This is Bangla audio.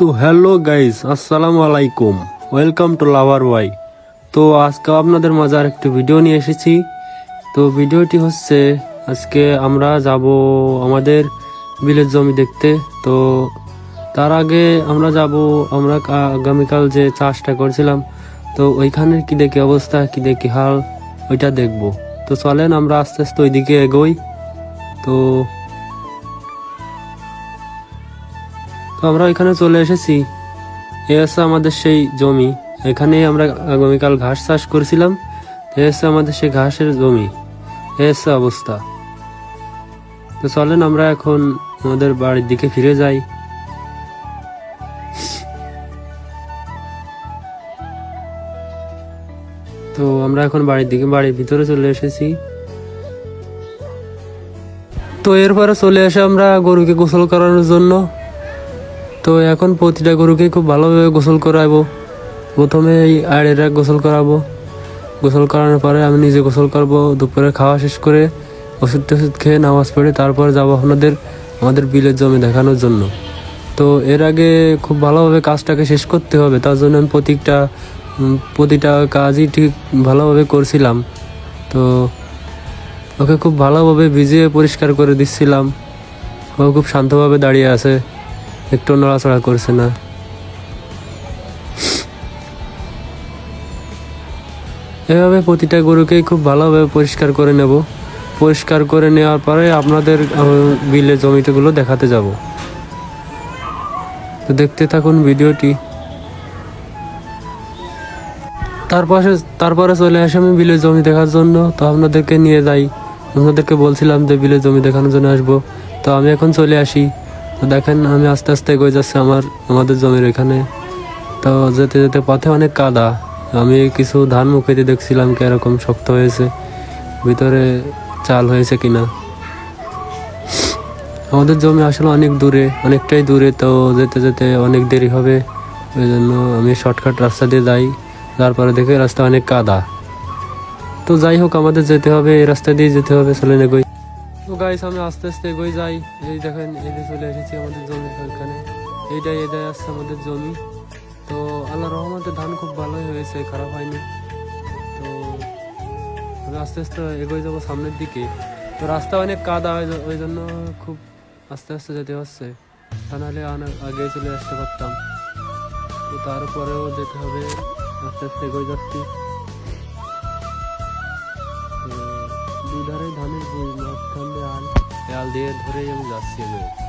তো হ্যালো গাইস, আসসালামু আলাইকুম। ওয়েলকাম টু লাভার ওয়াই তো আজকে আপনাদের মজার একটি ভিডিও নিয়ে এসেছি। তো ভিডিওটি হচ্ছে, আজকে আমরা যাব আমাদের বিলের জমি দেখতে। তো তার আগে আমরা যাব, আমরা আগামীকাল যে চাষটা করছিলাম, তো ওইখানের কি দেখি অবস্থা, কি দেখি হাল, ওইটা দেখব। তো চলেন আমরা আস্তে আস্তে ওইদিকে এগোই। তো তো আমরা এখানে চলে এসেছি। এ হচ্ছে আমাদের সেই জমি। এখানে আমরা আগামীকাল ঘাস চাষ করেছিলাম। এ হচ্ছে আমাদের সেই ঘাসের জমি। এ হচ্ছে অবস্থা। তো চলেন আমরা এখন আমাদের বাড়ির দিকে ফিরে যাই। তো আমরা এখন বাড়ির দিকে বাড়ির ভিতরে চলে এসেছি। তো এরপরে চলে এসে আমরা গরুকে গোসল করানোর জন্য তো এখন প্রতিটা গরুকে খুব ভালোভাবে গোসল করাবো। প্রথমে এই আড়েরা গোসল করাবো। গোসল করানোর পরে আমি নিজে গোসল করব, দুপুরে খাওয়া শেষ করে ওষুধ টষুধ খেয়ে নামাজ পড়ে তারপর যাব আপনাদের, আমাদের বিলের জমি দেখানোর জন্য। তো এর আগে খুব ভালোভাবে কাজটাকে শেষ করতে হবে, তার জন্য আমি প্রত্যেকটা প্রতিটা কাজই ঠিক ভালোভাবে করছিলাম। তো ওকে খুব ভালোভাবে ভিজিয়ে পরিষ্কার করে দিচ্ছিলাম। ও খুব শান্তভাবে দাঁড়িয়ে আছে। একটু নড়াচড়া করছে না। এভাবে প্রতিটা গরুকেই খুব ভালোভাবে পরিষ্কার করে নেব। পরিষ্কার করে নেওয়ার পরে আপনাদের বিলে জমিটাগুলো দেখাতে যাব। তো দেখতে থাকুন ভিডিওটি। তারপরে তারপরে চলে আসি আমি বিলের জমি দেখার জন্য। তো আপনাদেরকে নিয়ে যাই। আপনাদেরকে বলছিলাম যে বিলের জমি দেখানোর জন্য আসব। তো আমি এখন চলে আসি। তো দেখেন, আমি আস্তে আস্তে এগিয়ে যাচ্ছি আমার, আমাদের জমির এখানে। তো যেতে যেতে পথে অনেক কাদা। আমি কিছু ধান মুখে দিয়ে দেখছিলাম কি এরকম শক্ত হয়েছে, ভিতরে চাল হয়েছে কিনা। আমাদের জমি আসলে অনেক দূরে, অনেকটাই দূরে, তো যেতে যেতে অনেক দেরি হবে। ওই জন্য আমি শর্টকাট রাস্তা দিয়ে যাই। তারপরে দেখে রাস্তা অনেক কাদা। তো যাই হোক, আমাদের যেতে হবে, এই রাস্তা দিয়ে যেতে হবে চলে এগোই। তো গাইস আমি আস্তে আস্তে এগোই যাই। এই দেখেন যে চলে এসেছি আমাদের জমির ওইখানে এইটাই, এটাই আসছে আমাদের জমি। তো আল্লাহ রহমতে ধান খুব ভালোই হয়েছে, খারাপ হয়নি। তো আমি আস্তে আস্তে এগোই যাব সামনের দিকে। তো রাস্তা অনেক কাদা, ওই জন্য খুব আস্তে আস্তে যেতে হচ্ছে। তা নাহলে আগে চলে আসতে পারতাম। তো তারপরেও যেতে হবে। আস্তে আস্তে এগোই যাচ্ছি। দুধারে ধানের মাঝখান দিয়ে আল এই আল দিয়ে ধরেই আমি যাচ্ছি আমি